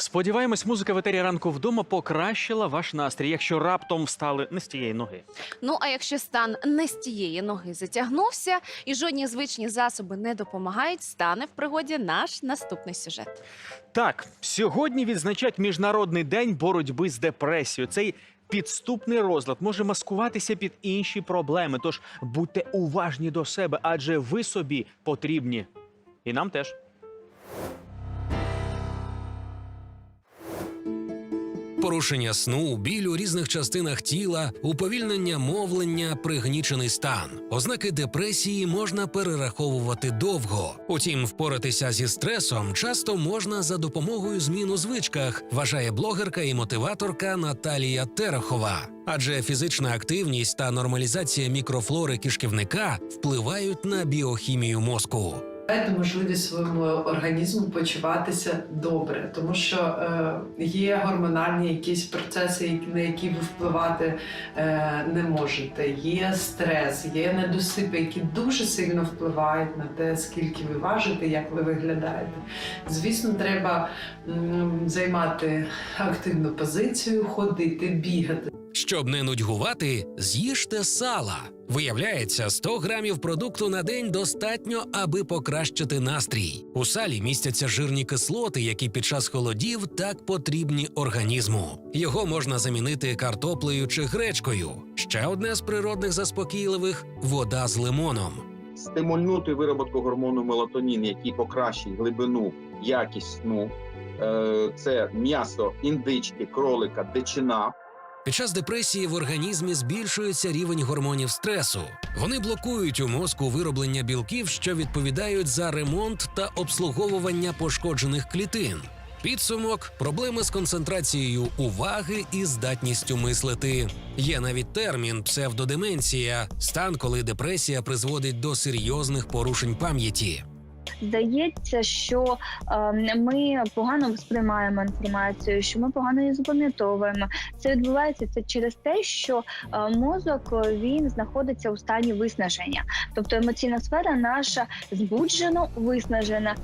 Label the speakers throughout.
Speaker 1: Сподіваємось, музика в етері ранку вдома покращила ваш настрій, якщо раптом встали не з тієї ноги.
Speaker 2: Ну а якщо стан не з тієї ноги затягнувся і жодні звичні засоби не допомагають, стане в пригоді наш наступний сюжет.
Speaker 1: Так, сьогодні відзначають міжнародний день боротьби з депресією. Цей підступний розлад може маскуватися під інші проблеми. Тож будьте уважні до себе, адже ви собі потрібні. І нам теж.
Speaker 3: Порушення сну, біль у різних частинах тіла, уповільнення мовлення, пригнічений стан. Ознаки депресії можна перераховувати довго. Утім, впоратися зі стресом часто можна за допомогою змін у звичках, вважає блогерка і мотиваторка Наталія Терехова. Адже фізична активність та нормалізація мікрофлори кишківника впливають на біохімію мозку.
Speaker 4: Дайте можливість своєму організму почуватися добре, тому що е, є гормональні якісь процеси, на які ви впливати е, не можете. Є стрес, є недосипи, які дуже сильно впливають на те, скільки ви важите, як ви виглядаєте. Звісно, треба м, займати активну позицію, ходити, бігати.
Speaker 3: Щоб не нудьгувати, з'їжте сала. Виявляється, 100 грамів продукту на день достатньо, аби покращити настрій. У салі містяться жирні кислоти, які під час холодів так потрібні організму. Його можна замінити картоплею чи гречкою. Ще одне з природних заспокійливих вода з лимоном.
Speaker 5: стимульнути вироботку гормону мелатонін, який покращить глибину, якість сну. Е, Це м'ясо індички, кролика, дичина.
Speaker 3: Під час депресії в організмі збільшується рівень гормонів стресу. Вони блокують у мозку вироблення білків, що відповідають за ремонт та обслуговування пошкоджених клітин. Підсумок проблеми з концентрацією уваги і здатністю мислити. Є навіть термін псевдодеменція стан, коли депресія призводить до серйозних порушень пам'яті.
Speaker 6: Здається, що е, ми погано сприймаємо інформацію, що ми погано її запам'ятовуємо. Це відбувається це через те, що е, мозок е, він знаходиться у стані виснаження, тобто емоційна сфера наша збуджено виснажена.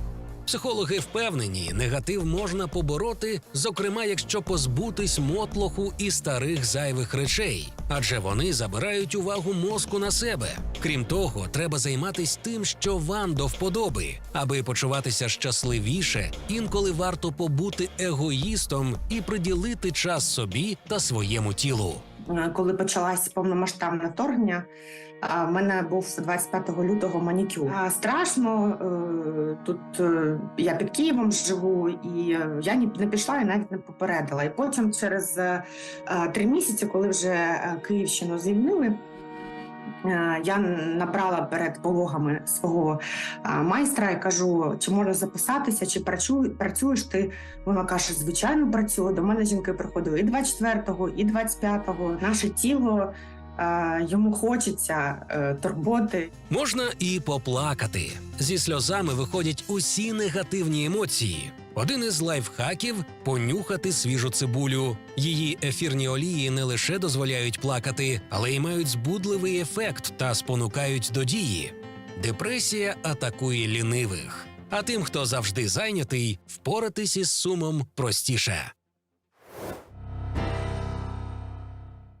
Speaker 3: Психологи впевнені, негатив можна побороти, зокрема, якщо позбутись мотлоху і старих зайвих речей, адже вони забирають увагу мозку на себе. Крім того, треба займатись тим, що вам до вподоби. Аби почуватися щасливіше, інколи варто побути егоїстом і приділити час собі та своєму тілу.
Speaker 7: Е, коли почалась повномасштабне вторгнення, а, в мене був 25 лютого манікюр. А, Страшно е, тут е, я під Києвом живу, і е, я ні- не пішла і навіть не попередила. І потім, через е, е, три місяці, коли вже е, Київщину звільнили. Е, Я набрала перед пологами свого майстра і кажу, чи можна записатися, чи працю- працюєш ти вона каже, звичайно, працює. До мене жінки приходили і 24-го, і 25-го. Наше тіло е, йому хочеться е, турботи.
Speaker 3: Можна і поплакати. Зі сльозами виходять усі негативні емоції. Один із лайфхаків понюхати свіжу цибулю. Її ефірні олії не лише дозволяють плакати, але й мають збудливий ефект та спонукають до дії. Депресія атакує лінивих. А тим, хто завжди зайнятий, впоратись із сумом простіше.